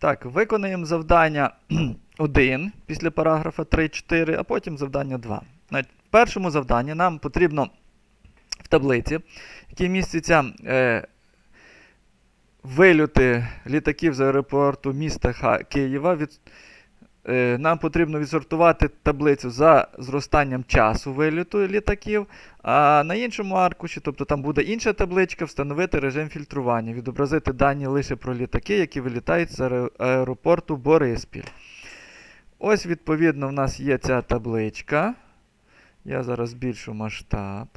Так, виконаємо завдання 1 після параграфа 3-4, а потім завдання 2. Значить, в першому завданні нам потрібно в таблиці, в якій містяться е, вильоти літаків з аеропорту міста Ха- Києва. Від, нам потрібно відсортувати таблицю за зростанням часу вильоту літаків, а на іншому аркуші, тобто там буде інша табличка, встановити режим фільтрування, відобразити дані лише про літаки, які вилітають з аеропорту Бориспіль. Ось, відповідно, в нас є ця табличка. Я зараз збільшу масштаб.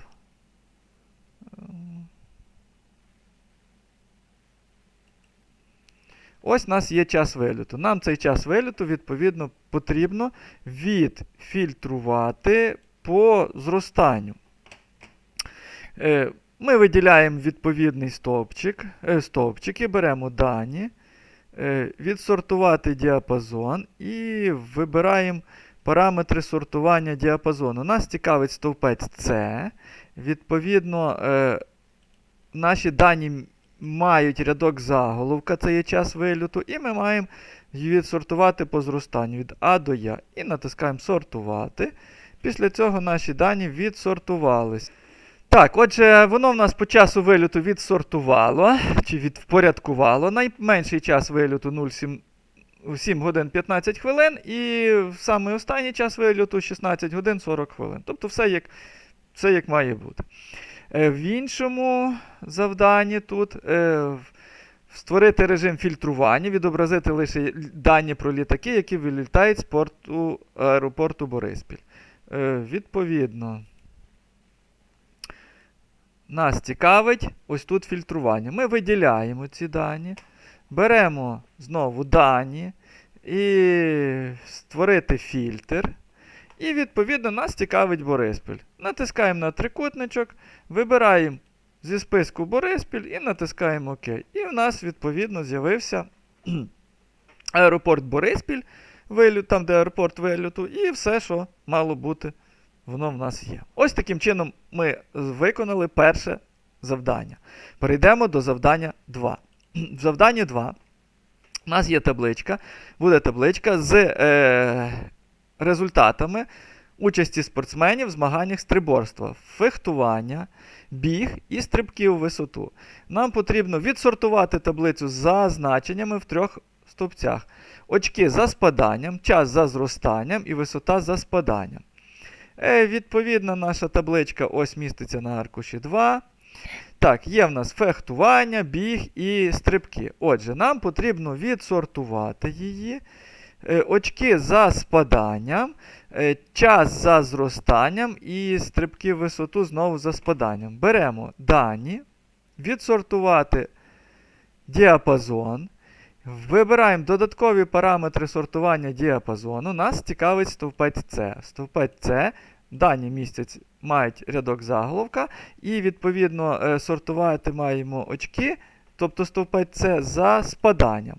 Ось у нас є час виліту. Нам цей час виліту, відповідно, потрібно відфільтрувати по зростанню. Е, Ми виділяємо відповідний стовпчик, е, стовпчики, беремо дані, е, відсортувати діапазон і вибираємо параметри сортування діапазону. Нас цікавить стовпець С. Відповідно, наші дані мають рядок заголовка, це є час вильоту, і ми маємо відсортувати по зростанню від А до Я. І натискаємо сортувати. Після цього наші дані відсортувались. Так, отже, воно в нас по часу вильоту відсортувало чи відпорядкувало. Найменший час вильоту 0,7 7 годин 15 хвилин, і самий останній час вильоту 16 годин 40 хвилин. Тобто все як, все як має бути. Е, В іншому завданні тут е, створити режим фільтрування, відобразити лише дані про літаки, які вилітають з порту, аеропорту Бориспіль. Е, Відповідно, нас цікавить ось тут фільтрування. Ми виділяємо ці дані, беремо знову дані і створити фільтр. І відповідно нас цікавить Бориспіль. Натискаємо на трикутничок, вибираємо зі списку Бориспіль і натискаємо ОК. І в нас відповідно з'явився аеропорт Бориспіль, вилют, там де аеропорт вильоту, і все, що мало бути, воно в нас є. Ось таким чином ми виконали перше завдання. Перейдемо до завдання 2. В завданні 2 у нас є табличка, буде табличка з е, результатами участі спортсменів в змаганнях стриборства, фехтування, біг і стрибки у висоту. Нам потрібно відсортувати таблицю за значеннями в трьох стовпцях. Очки за спаданням, час за зростанням і висота за спаданням. Е, відповідно, наша табличка ось міститься на аркуші 2. Так, є в нас фехтування, біг і стрибки. Отже, нам потрібно відсортувати її. Е, очки за спаданням, е, час за зростанням і стрибки в висоту знову за спаданням. Беремо дані, відсортувати діапазон. Вибираємо додаткові параметри сортування діапазону. Нас цікавить стовпець С. Стовпець С. Дані містять, мають рядок заголовка, і відповідно е, сортувати маємо очки, тобто стовпець С за спаданням.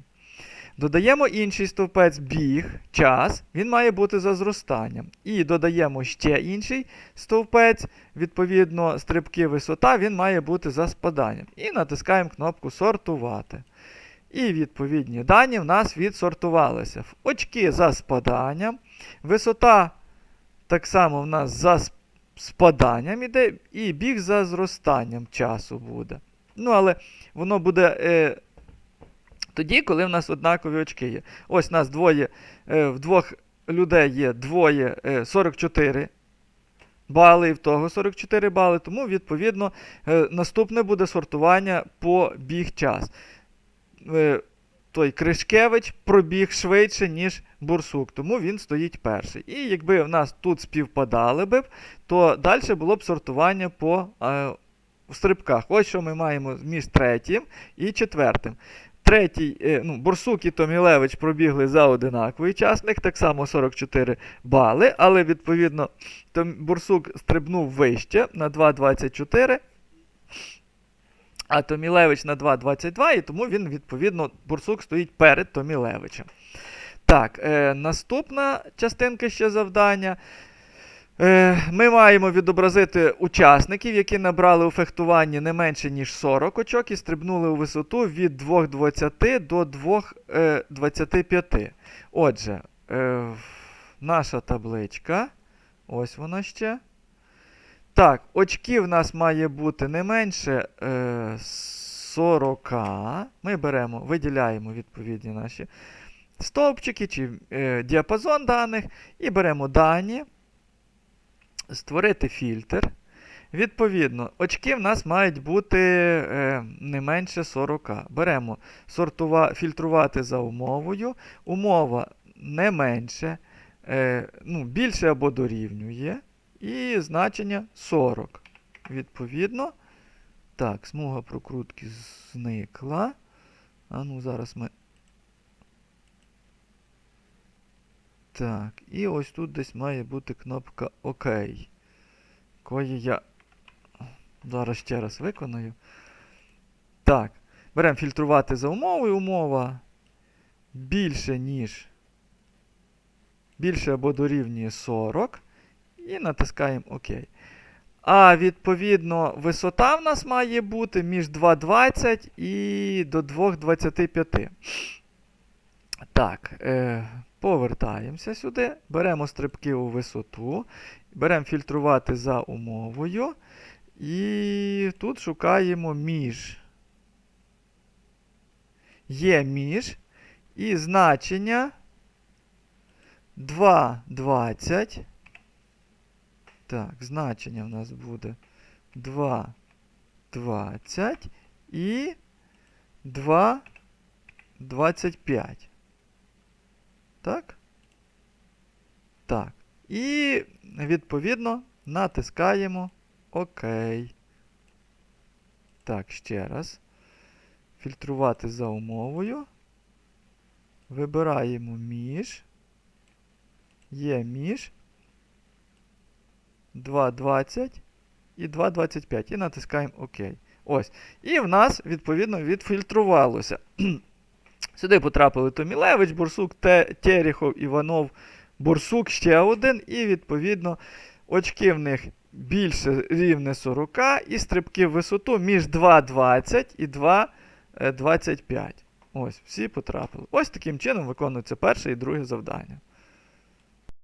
Додаємо інший стовпець біг, час, він має бути за зростанням. І додаємо ще інший стовпець, відповідно, стрибки висота, він має бути за спаданням. І натискаємо кнопку сортувати. І відповідні дані в нас відсортувалися. Очки за спаданням, висота так само в нас за спаданням іде, і біг за зростанням часу буде. Ну, але воно буде е, тоді, коли в нас однакові очки є. Ось у нас двоє, е, в двох людей є двоє е, 44 бали, і в того 44 бали, тому, відповідно, е, наступне буде сортування по біг час. Е, той Кришкевич пробіг швидше, ніж Бурсук, тому він стоїть перший. І якби в нас тут співпадали б, то далі було б сортування по е, стрибках. Ось що ми маємо між третім і четвертим. Третій, е, ну, Борсук і Томілевич пробігли за одинаковий часник, так само 44 бали, але відповідно Борсук стрибнув вище на 2,24, а Томілевич на 2,22, і тому він, відповідно, Борсук стоїть перед Томілевичем. Так, е, наступна частинка ще завдання. Е, Ми маємо відобразити учасників, які набрали у фехтуванні не менше, ніж 40 очок і стрибнули у висоту від 2,20 до 2,25. Отже, е, наша табличка. Ось вона ще. Так, очків в нас має бути не менше е, 40. Ми беремо, виділяємо відповідні наші стовпчики чи е, діапазон даних і беремо дані, створити фільтр. Відповідно, очки в нас мають бути е, не менше 40. Беремо сортува, фільтрувати за умовою. Умова не менше, е, ну, більше або дорівнює. І значення 40. Відповідно. Так, смуга прокрутки зникла. А ну, зараз ми. Так, і ось тут десь має бути кнопка ОК. Кої я зараз ще раз виконую. Так, беремо фільтрувати за умовою. Умова більше, ніж більше або дорівнює 40. І натискаємо ОК. А відповідно, висота в нас має бути між 2,20 і до 2,25. Так, е, повертаємося сюди. Беремо стрибки у висоту. Беремо фільтрувати за умовою. І тут шукаємо між. Є між. І значення 2,20. Так, значення в нас буде 2,20 і 2,25. Так? Так. І відповідно натискаємо ОК. Так, ще раз. Фільтрувати за умовою. Вибираємо між. Є між. 2,20 і 2,25. І натискаємо ОК. Ось. І в нас, відповідно, відфільтрувалося. Сюди потрапили Томілевич, Бурсук, Теріхов, Іванов, Бурсук, ще один. І, відповідно, очки в них більше рівне 40 і стрибки в висоту між 2,20 і 2,25. Ось, всі потрапили. Ось таким чином виконується перше і друге завдання.